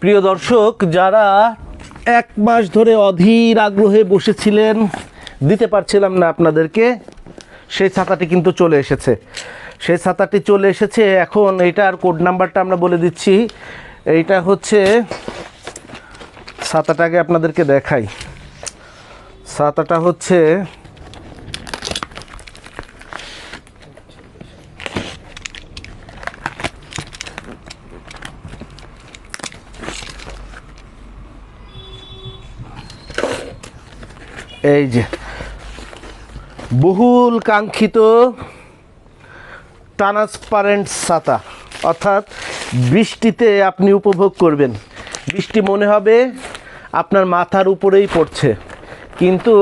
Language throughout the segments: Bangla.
প্রিয় দর্শক, যারা এক মাস ধরে অধীর আগ্রহে বসেছিলেন, দিতে পারছিলাম না আপনাদেরকে, সেই ছাতাটি কিন্তু চলে এসেছে। সেই ছাতাটি চলে এসেছে, এখন এইটার কোড নাম্বারটা আমরা বলে দিচ্ছি। এইটা হচ্ছে, ছাতাটাকে আপনাদেরকে দেখাই। ছাতাটা হচ্ছে এই যে, বহুল কাঙ্ক্ষিত ট্রান্সপারেন্ট ছাতা, অর্থাৎ বৃষ্টিতে আপনি উপভোগ করবেন। বৃষ্টি মনে হবে আপনার মাথার উপরেই পড়ছে, কিন্তু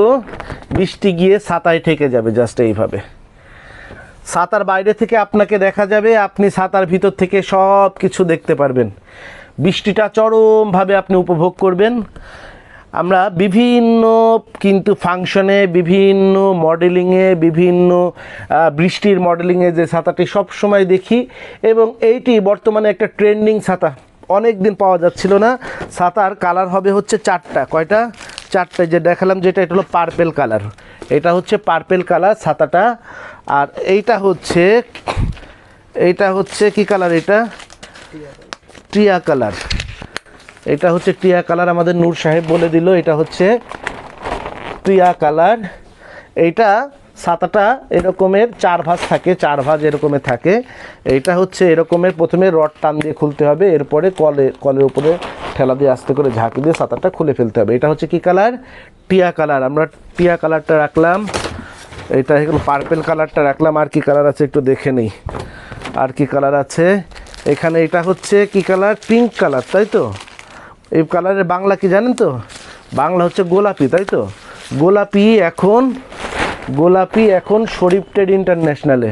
বৃষ্টি গিয়ে ছাতায় ঠেকে যাবে জাস্ট এইভাবে। ছাতার বাইরে থেকে আপনাকে দেখা যাবে, আপনি ছাতার ভিতর থেকে সব কিছু দেখতে পারবেন। বৃষ্টিটা চরমভাবে আপনি উপভোগ করবেন। আমরা বিভিন্ন কিন্তু ফাংশনে, বিভিন্ন মডেলিংয়ে, বিভিন্ন বৃষ্টির মডেলিংয়ে যে ছাতাটি সব সময় দেখি এবং এইটি বর্তমানে একটা ট্রেন্ডিং ছাতা। অনেক দিন পাওয়া যাচ্ছিল না। ছাতার কালার হবে হচ্ছে চারটা। কয়টা? চারটে যে দেখালাম যেটা, এটা হলো পার্পেল কালার। এটা হচ্ছে পার্পেল কালার ছাতাটা। আর এইটা হচ্ছে এইটা হচ্ছে কি কালার এটা? টিয়া কালার। এটা হচ্ছে টিয়া কালার আমাদের নূর সাহেব বলে দিল, এটা হচ্ছে টিয়া কালার। এইটা ছাতাটা এরকমের চার ভাঁজ থাকে, চার ভাঁজ এরকমের থাকে। এইটা হচ্ছে এরকমের প্রথমে রড টান দিয়ে খুলতে হবে, এরপরে কলে, কলের উপরে ঠেলা দিয়ে আস্তে করে ঝাঁকি দিয়ে ছাতাটা খুলে ফেলতে হবে। এটা হচ্ছে কি কালার? টিয়া কালার। আমরা টিয়া কালারটা রাখলাম, এটা হলো পার্পেল কালারটা রাখলাম, আর কি কালার আছে একটু দেখে নিই। আর কি কালার আছে? এখানে এটা হচ্ছে কি কালার? পিঙ্ক কালার, তাই তো? এই কালারের বাংলা কি জানেন তো? বাংলা হচ্ছে গোলাপি, তাই তো? গোলাপি এখন গোলাপি এখন শরীফ ট্রেড ইন্টারন্যাশনালে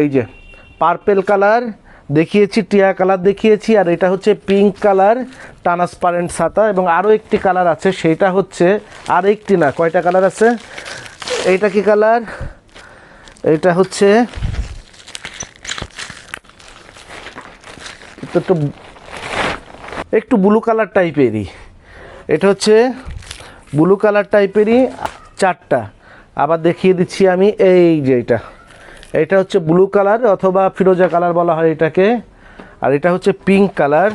এই যে পার্পেল কালার দেখিয়েছি, টিয়া কালার দেখিয়েছি, আর এটা হচ্ছে পিঙ্ক কালার ট্রান্সপারেন্ট ছাতা এবং আরও একটি কালার আছে সেইটা হচ্ছে আর একটি না, কয়টা কালার আছে? এইটা কি কালার এটা হচ্ছে তো একটু ব্লু কালার টাইপেরই এটা হচ্ছে ব্লু কালার টাইপেরই চারটা। আবার দেখিয়ে দিচ্ছি আমি এই যে এটা। এটা হচ্ছে ব্লু কালার অথবা ফিরোজা কালার বলা হয় এটাকে। আর এটা হচ্ছে পিঙ্ক কালার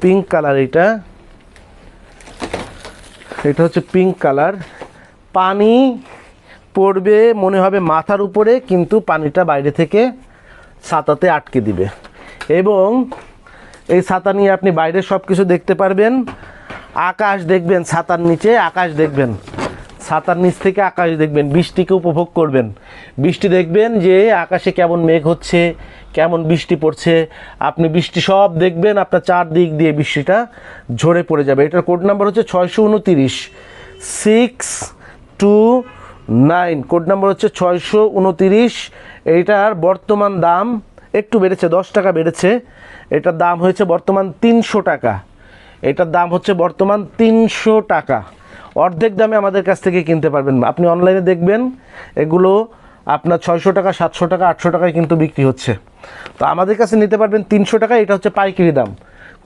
পিঙ্ক কালার এটা। এটা হচ্ছে পিঙ্ক কালার পানি পড়বে, মনে হবে মাথার উপরে, কিন্তু পানিটা বাইরে থেকে ছাতাতে আটকে দিবে। এবং এই ছাতা নিয়ে আপনি বাইরে সব কিছু দেখতে পারবেন। আকাশ দেখবেন ছাতার নিচে, আকাশ দেখবেন। ছাতার নিচ থেকে আকাশ দেখবেন, বৃষ্টিকে উপভোগ করবেন। বৃষ্টি দেখবেন যে আকাশে কেমন মেঘ হচ্ছে, কেমন বৃষ্টি পড়ছে। আপনি বৃষ্টি সব দেখবেন, আপনার চারদিক দিয়ে বৃষ্টিটা ঝরে পড়ে যাবে। এটার কোড নাম্বার হচ্ছে ছয়শো উনতিরিশ, six two nine. Code number হচ্ছে ছয়শো উনতিরিশ। এইটার বর্তমান দাম একটু বেড়েছে, দশ টাকা বেড়েছে। এটার দাম হয়েছে বর্তমান তিনশো টাকা। এটার দাম হচ্ছে বর্তমান তিনশো টাকা। অর্ধেক দামে আমাদের কাছ থেকে কিনতে পারবেন। আপনি অনলাইনে দেখবেন, এগুলো আপনার ছয়শো টাকা, সাতশো টাকা, আটশো টাকায় কিন্তু বিক্রি হচ্ছে। তো আমাদের কাছে নিতে পারবেন তিনশো টাকা, এটা হচ্ছে পাইকারি দাম।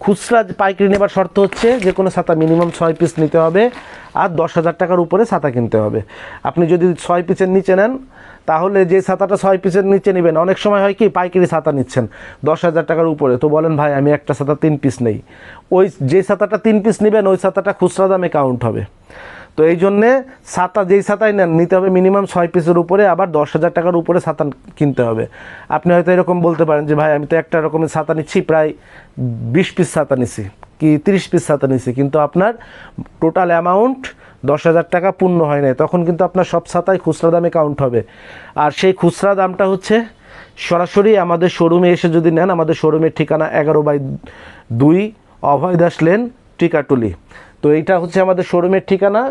খুচরা পাইকারি নেবার শর্ত হচ্ছে যে কোনো ছাতা মিনিমাম ছয় পিস নিতে হবে, আর দশ হাজার টাকার উপরে ছাতা কিনতে হবে। আপনি যদি ছয় পিসের নিচে নেন তাহলে যে ছাতাটা ছয় পিসের নিচে নেবেন, অনেক সময় হয় কি পাইকারি ছাতা নিচ্ছেন, দশ হাজার টাকার উপরে। তো বলেন, ভাই, আমি একটা ছাতা তিন পিস নেই। ওই যে ছাতাটা তিন পিস নেবেন, ওই ছাতাটা খুচরা দামে কাউন্ট হবে। তো এই জন্যে ছাতা, যেই ছাতাই নেন, নিতে হবে মিনিমাম ছয় পিসের উপরে, আবার দশ হাজার টাকার উপরে ছাতা কিনতে হবে। আপনি হয়তো এরকম বলতে পারেন যে, ভাই, আমি তো একটা রকমের ছাতা নিচ্ছি, প্রায় বিশ পিস ছাতা নিছি, কি তিরিশ পিস ছাতা নিছি। কিন্তু আপনার টোটাল অ্যামাউন্ট দশ হাজার টাকা পূর্ণ হয় নাই। তখন কিন্তু আপনার সব ছাতাই খুচরা দামে কাউন্ট হবে। আর সেই খুচরা দামটা হচ্ছে সরাসরি আমাদের শোরুমে এসে যদি নেন, আমাদের শোরুমের ঠিকানা এগারো বাই দুই অভয় দাস লেন টিকাটুলি। তো এইটা হচ্ছে আমাদের শোরুমের ঠিকানা।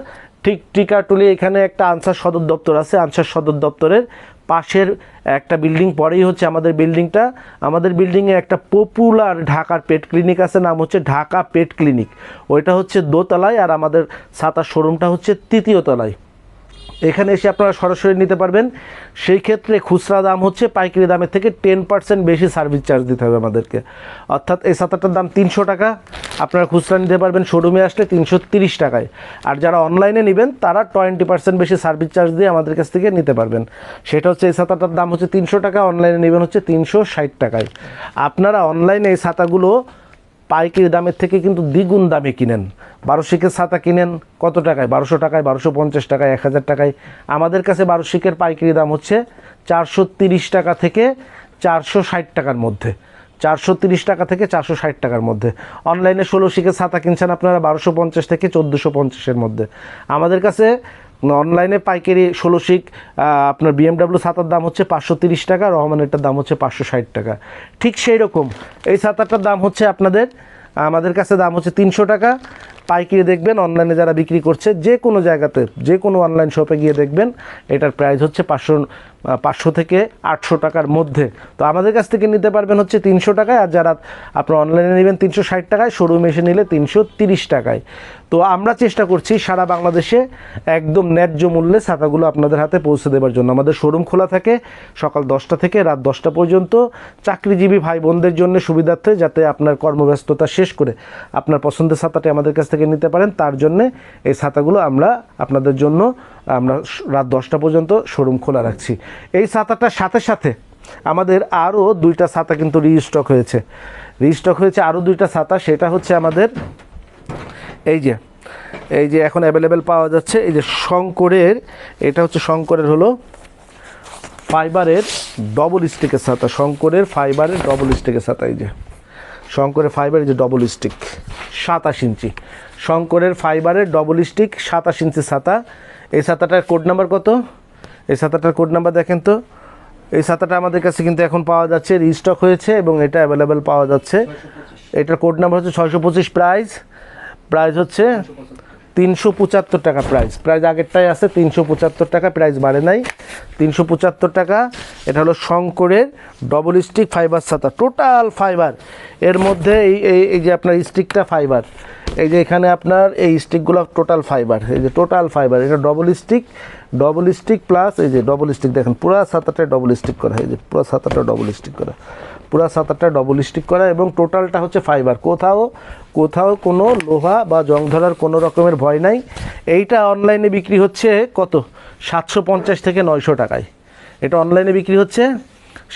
ঠিক টিকাটুলি এখানে একটা আনসার সদর দপ্তর আছে, আনসার সদর দপ্তরের পাশের একটা বিল্ডিং, পরেই হচ্ছে আমাদের বিল্ডিংটা। আমাদের বিল্ডিংয়ে একটা পপুলার ঢাকার পেট ক্লিনিক আছে, নাম হচ্ছে ঢাকা পেট ক্লিনিক। ওইটা হচ্ছে দোতলায় আর আমাদের ছাতার শোরুমটা হচ্ছে তৃতীয় তলায়। এখানে এসে আপনারা সরাসরি নিতে পারবেন। সেই ক্ষেত্রে খুচরা দাম হচ্ছে পাইকারি দামের থেকে টেন পার্সেন্ট বেশি সার্ভিস চার্জ দিতে হবে আমাদেরকে। অর্থাৎ এই সাতারটার দাম তিনশো টাকা। আপনারা খুচরা নিতে পারবেন শোরুমে আসলে তিনশো তিরিশ টাকায়। আর যারা অনলাইনে নেবেন, তারা টোয়েন্টি পার্সেন্ট বেশি সার্ভিস চার্জ দিয়ে আমাদের কাছ থেকে নিতে পারবেন। সেটা হচ্ছে এই ছাতাটার দাম হচ্ছে তিনশো টাকা অনলাইনে নেবেন হচ্ছে তিনশো ষাট টাকায়। আপনারা অনলাইনে এই ছাতাগুলো পাইকারি দামের থেকে কিন্তু দ্বিগুণ দামে কিনেন। বারো শিকের ছাতা কিনেন, কত টাকায়? বারোশো টাকায়, বারোশো পঞ্চাশ টাকায়, এক হাজার টাকায়। আমাদের কাছে বারো শিকের পাইকারি দাম হচ্ছে চারশো তিরিশ টাকা থেকে চারশো ষাট টাকার মধ্যে। চারশো তিরিশ টাকা থেকে চারশো ষাট টাকার মধ্যে। অনলাইনে ষোলো শিকের ছাতা কিনছেন আপনারা বারোশো পঞ্চাশ থেকে চোদ্দোশো পঞ্চাশের মধ্যে। আমাদের কাছে অনলাইনে পাইকারি ষোলো শিক আপনার বিএমডাব্লিউ ছাতার দাম হচ্ছে পাঁচশো তিরিশ টাকা রহমানেরটার দাম হচ্ছে পাঁচশো ষাট টাকা। ঠিক সেই রকম। এই ছাতারটার দাম হচ্ছে আপনাদের, আমাদের কাছে দাম হচ্ছে তিনশো টাকা। পাইকারি দেখবেন অনলাইনে যারা বিক্রি করছে, যে কোনো জায়গাতে, যে কোনো অনলাইন শপে গিয়ে দেখবেন, এটার প্রাইস হচ্ছে পাঁচশো পাঁচশো থেকে আটশো টাকার মধ্যে। তো আমাদের কাছ থেকে নিতে পারবেন হচ্ছে তিনশো টাকায়, আর যারা আপনার অনলাইনে নেবেন তিনশো ষাট টাকায় শোরুমে এসে নিলে তিনশো তিরিশ টাকায়। তো আমরা চেষ্টা করছি সারা বাংলাদেশে একদম ন্যায্য মূল্যে ছাতাগুলো আপনাদের হাতে পৌঁছে দেওয়ার জন্য। আমাদের শোরুম খোলা থাকে সকাল দশটা থেকে রাত দশটা পর্যন্ত। চাকরিজীবী ভাই বোনদের জন্য সুবিধার্থে যাতে আপনার কর্মব্যস্ততা শেষ করে আপনার পছন্দের ছাতাটি আমাদের কাছ থেকে নিতে পারেন, তার জন্যে এই ছাতাগুলো আমরা আপনাদের জন্য আমরা রাত দশটা পর্যন্ত শোরুম খোলা রাখছি। এই ছাতাটার সাথে সাথে আমাদের আরও দুইটা ছাতা কিন্তু রিস্টক হয়েছে। রিস্টক হয়েছে আরও দুইটা ছাতা, সেটা হচ্ছে আমাদের এই যে এই যে এখন অ্যাভেলেবেল পাওয়া যাচ্ছে, এই যে শঙ্করের, এটা হচ্ছে শঙ্করের হলো ফাইবারের ডবল স্টিকের ছাতা, শঙ্করের ফাইবারের ডবল স্টিকের ছাতা এই যে। শঙ্করের ফাইবারের যে ডবল স্টিক সাতাশ ইঞ্চি। শঙ্করের ফাইবারের ডবল স্টিক সাতাশ ইঞ্চি ছাতা এই ছাতাটার কোড নাম্বার কত? এই ছাতাটার কোড নাম্বার দেখেন তো। এই ছাতাটা আমাদের কাছে কিন্তু এখন পাওয়া যাচ্ছে রিস্টক হয়েছে এবং এটা অ্যাভেলেবেল পাওয়া যাচ্ছে। এটার কোড নাম্বার হচ্ছে ছয়শো পঁচিশ প্রাইস প্রাইস হচ্ছে তিনশো পঁচাত্তর টাকা প্রাইস প্রাইস আগেরটাই আছে, তিনশো পঁচাত্তর টাকা প্রাইস বাড়ে নাই। তিনশো পঁচাত্তর টাকা, এটা হলো শঙ্করের ডবল স্টিক ফাইবার ছাতা টোটাল ফাইবার এর মধ্যে এই এই যে আপনার স্টিকটা ফাইবার এই যে এখানে আপনার এই স্টিকগুলো টোটাল ফাইবার এই যে টোটাল ফাইবার এটা double stick double stick plus এই যে ডবল স্টিক দেখেন, পুরো ছাতাটা ডবল স্টিক করা, এই যে পুরো ছাতাটা ডবল স্টিক করা। পুরো সাঁতারটা ডবল স্টিক করা এবং টোটালটা হচ্ছে ফাইবার কোথাও কোথাও কোনো লোহা বা জং ধরার কোনো রকমের ভয় নাই। এইটা অনলাইনে বিক্রি হচ্ছে কত? সাতশো পঞ্চাশ থেকে নয়শো টাকায়। এটা অনলাইনে বিক্রি হচ্ছে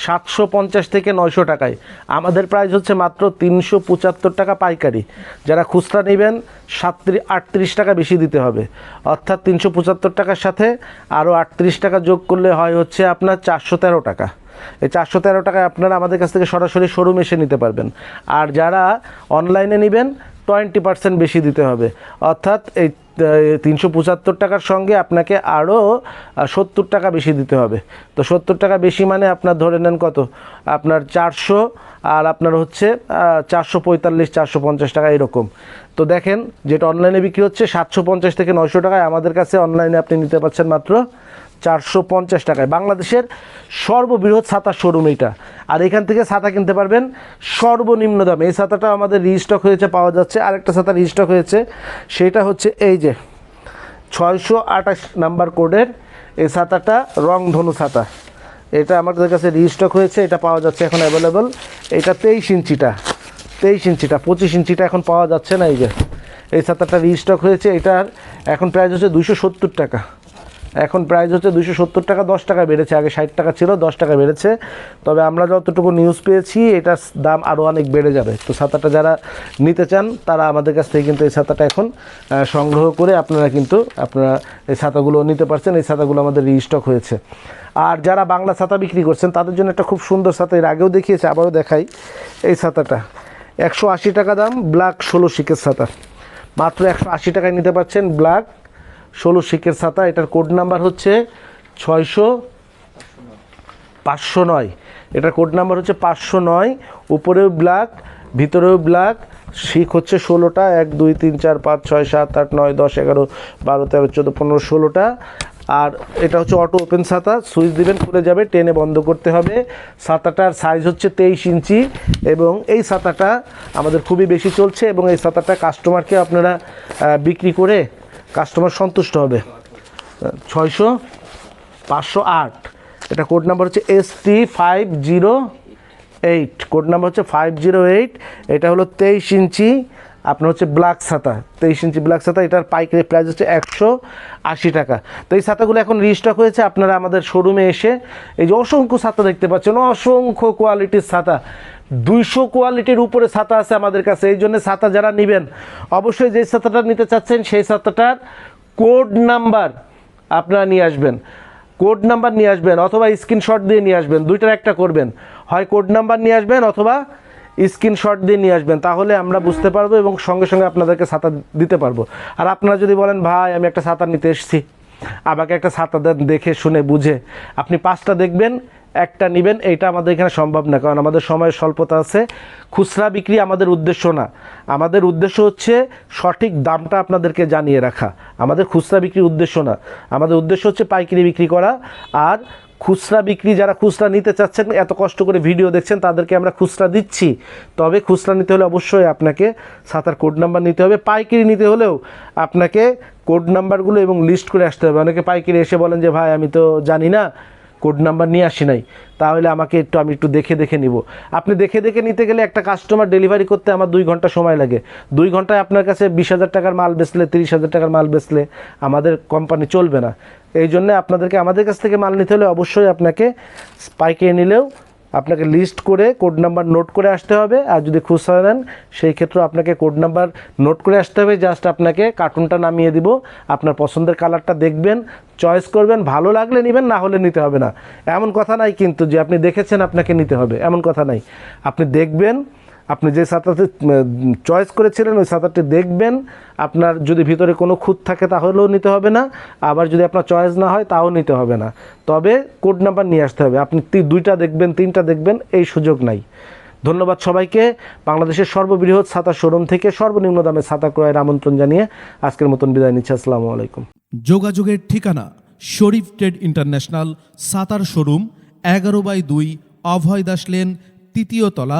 সাতশো পঞ্চাশ থেকে নয়শো টাকায়। আমাদের প্রাইস হচ্ছে মাত্র তিনশো পঁচাত্তর টাকা পাইকারি। যারা খুচরা নেবেন সাতত্রিশ আটত্রিশ টাকা বেশি দিতে হবে। অর্থাৎ তিনশো পঁচাত্তর টাকার সাথে আরও আটত্রিশ টাকা যোগ করলে হয় হচ্ছে আপনার চারশো তেরো টাকা। এই চারশো তেরো টাকায় আপনারা আমাদের কাছ থেকে সরাসরি শোরুম এসে নিতে পারবেন। আর যারা অনলাইনে নেবেন টোয়েন্টি পার্সেন্ট বেশি দিতে হবে। অর্থাৎ এই তিনশো পঁচাত্তর টাকার সঙ্গে আপনাকে আরও সত্তর টাকা বেশি দিতে হবে। তো সত্তর টাকা বেশি মানে আপনার ধরে নেন কত? আপনার চারশো আর আপনার হচ্ছে চারশো পঁয়তাল্লিশ, চারশো পঞ্চাশ টাকা এরকম। তো দেখেন, যেটা অনলাইনে বিক্রি হচ্ছে, সাতশো পঞ্চাশ থেকে নয়শো টাকায় আমাদের কাছে অনলাইনে আপনি নিতে পারছেন মাত্র চারশো পঞ্চাশ টাকায়। বাংলাদেশের সর্ববৃহৎ ছাতা শোরুম এইটা। আর এখান থেকে ছাতা কিনতে পারবেন সর্বনিম্ন দামে। এই ছাতাটা আমাদের রিস্টক হয়েছে, পাওয়া যাচ্ছে। আরেকটা ছাতা রিস্টক হয়েছে, সেটা হচ্ছে এই যে ছয়শো আঠাশ নাম্বার কোডের এই ছাতাটা, রংধনু ছাতা। এটা আমাদের কাছে রিস্টক হয়েছে, এটা পাওয়া যাচ্ছে এখন অ্যাভেলেবল এটা তেইশ ইঞ্চিটা তেইশ ইঞ্চিটা, পঁচিশ ইঞ্চিটা এখন পাওয়া যাচ্ছে না এই যে। এই ছাতাটা রিস্টক হয়েছে, এটার এখন প্রাইস হচ্ছে দুশো সত্তর টাকা। এখন প্রাইস হচ্ছে দুশো সত্তর টাকা, দশ টাকা বেড়েছে, আগে ষাট টাকা ছিল, দশ টাকা বেড়েছে। তবে আমরা যতটুকু নিউজ পেয়েছি, এটার দাম আরও অনেক বেড়ে যাবে। তো ছাতাটা যারা নিতে চান, তারা আমাদের কাছ থেকে কিন্তু এই ছাতাটা এখন সংগ্রহ করে আপনারা কিন্তু, আপনারা এই ছাতাগুলো নিতে পারছেন। এই ছাতাগুলো আমাদের রিস্টক হয়েছে। আর যারা বাংলা ছাতা বিক্রি করছেন, তাদের জন্য একটা খুব সুন্দর ছাতা, এর আগেও দেখিয়েছে, আবারও দেখাই এই ছাতাটা। একশো আশি টাকা দাম ব্ল্যাক ষোলো শিকের ছাতা। মাত্র একশো আশি টাকায় নিতে পারছেন ব্ল্যাক ষোলো শিকের ছাতা, এটার কোড নাম্বার হচ্ছে ছয়শো পাঁচশো নয়। এটার কোড নাম্বার হচ্ছে পাঁচশো নয়, উপরেও ব্ল্যাক, ভিতরেও ব্ল্যাক, শিখ হচ্ছে ষোলোটা, এক, দুই, তিন, চার, পাঁচ, ছয়, সাত, আট, নয়, দশ, এগারো, বারো, তেরো, চোদ্দ, পনেরো, ষোলোটা। আর এটা হচ্ছে অটো ওপেন ছাতা, সুইচ দিবেন, খুলে যাবে, টেনে বন্ধ করতে হবে। ছাতাটার সাইজ হচ্ছে তেইশ ইঞ্চি এবং এই ছাতাটা আমাদের খুবই বেশি চলছে এবং এই ছাতাটা কাস্টমারকে আপনারা বিক্রি করে কাস্টমার সন্তুষ্ট হবে। ছয়শো পাঁচশো আট। এটা কোড নাম্বার হচ্ছে S T five zero eight code number হচ্ছে ফাইভ জিরো এইট এটা হলো তেইশ ইঞ্চি আপনার হচ্ছে ব্ল্যাক ছাতা, তেইশ ইঞ্চি ব্ল্যাক ছাতা, এটার পাইকারি প্রাইস হচ্ছে একশো আশি টাকা। তো এই ছাতাগুলো এখন রিস্টক হয়েছে, আপনারা আমাদের শোরুমে এসে এই যে অসংখ্য ছাতা দেখতে পাচ্ছেন, অসংখ্য কোয়ালিটির ছাতা। দুইশো কোয়ালিটির উপরে ছাতা আছে আমাদের কাছে, এই জন্য ছাতা যারা নেবেন, অবশ্যই যে ছাতাটা নিতে চাচ্ছেন, সেই ছাতাটার কোড নাম্বার আপনারা নিয়ে আসবেন। কোড নাম্বার নিয়ে আসবেন, অথবা স্ক্রিনশট দিয়ে নিয়ে আসবেন, দুইটার একটা করবেন। হয় কোড নাম্বার নিয়ে আসবেন, অথবা স্ক্রিনশট দিয়ে নিয়ে আসবেন, তাহলে আমরা বুঝতে পারব এবং সঙ্গে সঙ্গে আপনাদেরকে ছাতা দিতে পারব। আর আপনারা যদি বলেন, ভাই, আমি একটা ছাতা নিতে এসেছি। আমাকে একটা ছাতা দেখে, শুনে, বুঝে। আপনি পাঁচটা দেখবেন, একটা নেবেন, এইটা আমাদের এখানে সম্ভব না, কারণ আমাদের সময়ের স্বল্পতা আছে। খুচরা বিক্রি আমাদের উদ্দেশ্য না। আমাদের উদ্দেশ্য হচ্ছে সঠিক দামটা আপনাদেরকে জানিয়ে রাখা। আমাদের খুচরা বিক্রির উদ্দেশ্য না। আমাদের উদ্দেশ্য হচ্ছে পাইকারি বিক্রি করা। আর খুচরা বিক্রি যারা খুচরা নিতে চাচ্ছেন, এত কষ্ট করে ভিডিও দেখছেন, তাদেরকে আমরা খুচরা দিচ্ছি। তবে খুচরা নিতে হলে অবশ্যই আপনাকে সাঁতার কোড নাম্বার নিতে হবে। পাইকারি নিতে হলেও আপনাকে কোড নাম্বারগুলো এবং লিস্ট করে আসতে হবে। অনেকে পাইকারি এসে বলেন যে, ভাই, আমি তো জানি না। কোড নাম্বার নিয়ে আসি নাই, তাহলে আমাকে একটু, আমি একটু দেখে দেখে নিব। আপনি দেখে দেখে নিতে গেলে একটা কাস্টমার ডেলিভারি করতে আমার দুই ঘণ্টা সময় লাগে। দুই ঘন্টায় আপনার কাছে বিশ হাজার টাকার মাল বেচলে, তিরিশ হাজার টাকার মাল বেচলে আমাদের কোম্পানি চলবে না। এই জন্য আপনাদেরকে, আমাদের কাছ থেকে মাল নিতে হলে অবশ্যই আপনাকে পাইকে নিলেও আপনাকে লিস্ট করে কোড নাম্বার নোট করে আসতে হবে। আর যদি খুচরা নেন, সেই ক্ষেত্রে আপনাকে কোড নাম্বার নোট করে আসতে হবে। জাস্ট আপনাকে কার্টুনটা নামিয়ে দিব। আপনার পছন্দের কালারটা দেখবেন চয়েস করবেন, ভালো লাগলে নেবেন, না হলে নিতে হবে না। এমন কথা নাই কিন্তু যে আপনি দেখেছেন আপনাকে নিতে হবে। এমন কথা নাই। আপনি দেখবেন আপনি যে ছাতাটি চয়েস করেছিলেন, ওই ছাতাটি দেখবেন। আপনার যদি ভিতরে কোনো খুঁত থাকে, তাহলেও নিতে হবে না। আবার যদি আপনার চয়েস না হয়, তাও নিতে হবে না। তবে কোড নাম্বার নিয়ে আসতে হবে। আপনি দুইটা দেখবেন, তিনটা দেখবেন, এই সুযোগ নাই। ধন্যবাদ সবাইকে। বাংলাদেশের সর্ববৃহৎ ছাতা শোরুম থেকে সর্বনিম্ন দামে ছাতা ক্রয়ের আমন্ত্রণ জানিয়ে আজকের মতন বিদায় নিচ্ছি। আসসালামু আলাইকুম। যোগাযোগের ঠিকানা, Sharif trade international Sattar showroom এগারো বাই দুই অভয় দাস লেন, তৃতীয় তলা